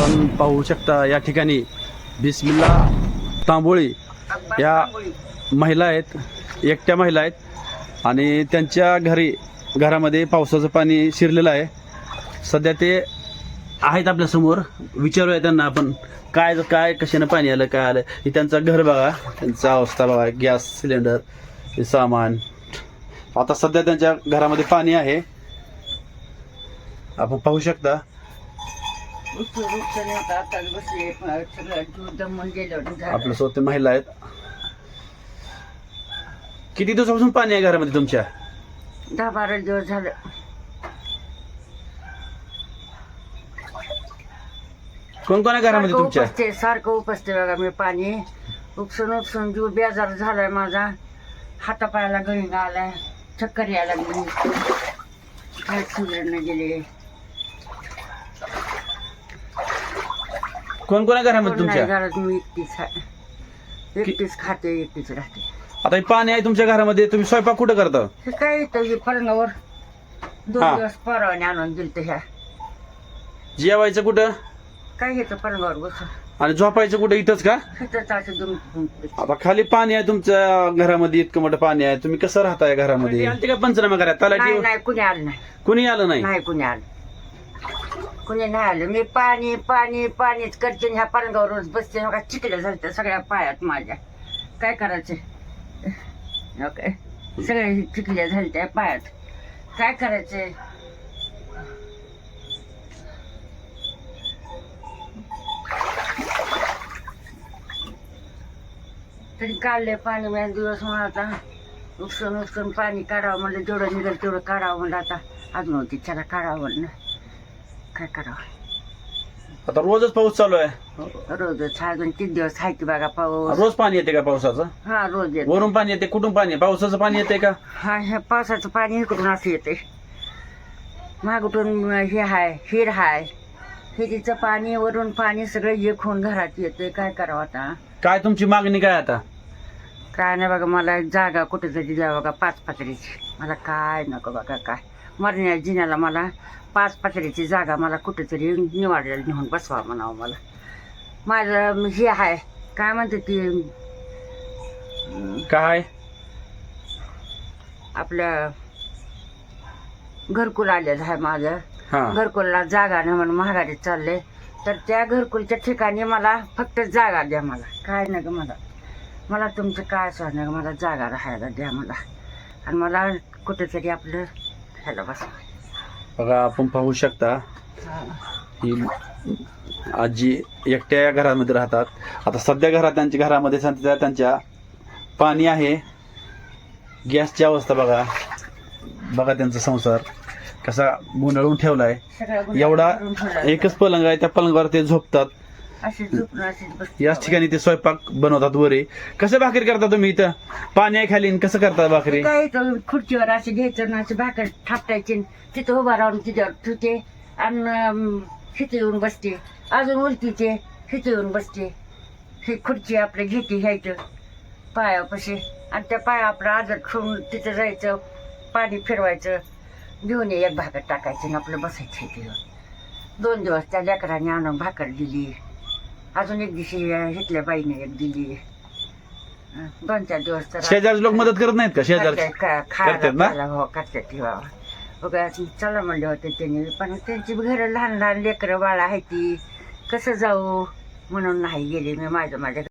आपण पाहू शकता या ठिकाणी बिस्मिल्ला तांबोळी या महिला आहेत एकट्या महिला आहेत. आणि त्यांच्या घरी घरामध्ये पावसाचं पाणी शिरलेलं आहे. सध्या ते आहेत आपल्यासमोर विचारूया त्यांना आपण काय काय कशानं पाणी आलं काय आलं? हे त्यांचं घर बघा. त्यांचा अवस्था बघा. गॅस सिलेंडर हे सामान. आता सध्या त्यांच्या घरामध्ये पाणी आहे. आपण पाहू शकता. आपल्या स्वतः महिला आहेत. किती दिवसापासून पाणी आहे घरामध्ये तुमच्या? दहा बारा दिवस झालं. कोण कोण आहे घरामध्ये सारखं तुमच्या? उपसते सारखं उपसते बघा मी पाणी. उपसून उपसून जीव बेजार झालाय माझा. हातापायाला गळींग आलाय. चक्कर यायला लागली. काय सुधारणा गेले कोण कोण आहे घरामध्ये तुमच्या? घरात मी एकटीच आहे एकटीच खाते एकटीच राहते. आता हे पाणी आहे तुमच्या घरामध्ये तुम्ही स्वयंपाक कुठं करता? हे काय येतं हे पलंगावर दोन. दिवस परवाने आणून दिलं ह्या. जेवायचं कुठं? काय येतं पलंगावर बसून आणि झोपायचं कुठं? इथंच का? असं दोन आता खाली पाणी आहे तुमच्या घरामध्ये इतकं मोठं पाणी आहे. तुम्ही कसं राहताय घरामध्ये? आलते? का पंचनामा करा नाही तलाठी नाही कुणी आलं नाही. कुणी आलं नाही? नाही कुणी आलं कुणी नाही आलं. मी पाणी पाणी पाणीच करते ह्या पलंगावर रोज बसते. नका चिकल्या झाल्या सगळ्या पायात माझ्या. काय करायचं? काय सगळ्या चिकल्या झाल्या पायात. काय करायचं? तरी काढले पाणी मी दिवस म्हणून आता. उपसून उपसून पाणी काढावं म्हणलं. जेवढं निघेल तेवढं काढावं म्हणलं आता. अजून होती त्याला काढावं म्हणलं. काय करावं आता रोजच पाऊस चालू आहे. रोजच हा तीन दिवस आहे की बघा पाऊस. रोज पाणी येते का पावसाचं? हा रोज येत. वरून पाणी येते कुठून पाणी आहे? पावसाचं पाणी येते का? हा ह्या पावसाचं पाणी इकडून असं येते. मागून हे हाय हिर हाय. हिरीचं पाणी वरून पाणी सगळं एक होऊन घरात येते. काय करावं आता? काय तुमची मागणी काय आता? काय नाही बघा मला जागा कुठेतरी द्या बघा पाच पातळीची मला काय नको बघा काय? मरण्या जिन्याला मला पाच पातळीची जागा मला कुठेतरी निवाडलेलं नेऊन बसवा म्हणावं मला. माझं हे आहे काय म्हणते ती? अं, काय आपलं घरकुल आलेलं आहे माझं. हा. घरकुलला जागा नाही म्हणून महागाडीत चालले. तर त्या घरकुलच्या ठिकाणी मला फक्त जागा द्या मला. काय नाही ग मला. मला तुमचं काय असं नाही ग, मला जागा राहायला द्या मला. आणि मला कुठेतरी आपलं ह्याला बसा. बघा आपण पाहू शकता ही आजी एकट्या या घरामध्ये राहतात. आता सध्या घरात त्यांच्या घरामध्ये सध्या त्यांच्या पाणी आहे. गॅसची अवस्था बघा. बघा त्यांचा संसार कसा गुंडाळून ठेवलाय. सगळ्या गोष्टी एवढा. एकच पलंग आहे त्या पलंगावर ते झोपतात. झोपून. याच ठिकाणी ते स्वयंपाक बनवतात वरे. कसं भाकरी करता तुम्ही इथं? पाणी आहे खाली आणि कसं करता भाकरी? काय इथं खुर्चीवर असे घ्यायचं ना असे भाकर थापटायचे तिथं उभा राहून तिच्यावर ठेवते आणि तिथे येऊन बसते. अजून उलटीचे तिथे येऊन बसते. ही खुर्ची आपली घेते घ्यायचं पायापाशी. आणि त्या पाया आपलं आदर ठेवून तिथं जायचं पाणी फिरवायचं. घेऊन एक भाकर टाकायची आणि आपलं बसायचं येऊन. दोन दिवस त्या लेकराने आणून भाकर दिली. अजून एक दिवशी इथल्या बाईने एक दिली. दोन चार दिवस तर शेजारचे लोक मदत करत नाहीत का? शेजार का- खायला करतात ना? प्यायला हो करतात की बाबा. बघा चला म्हणले होते त्यांनी पण त्यांची घरं लहान लहान लेकरं बाळा आहे ती कसं जाऊ? म्हणून नाही गेले मी माझं माझ्या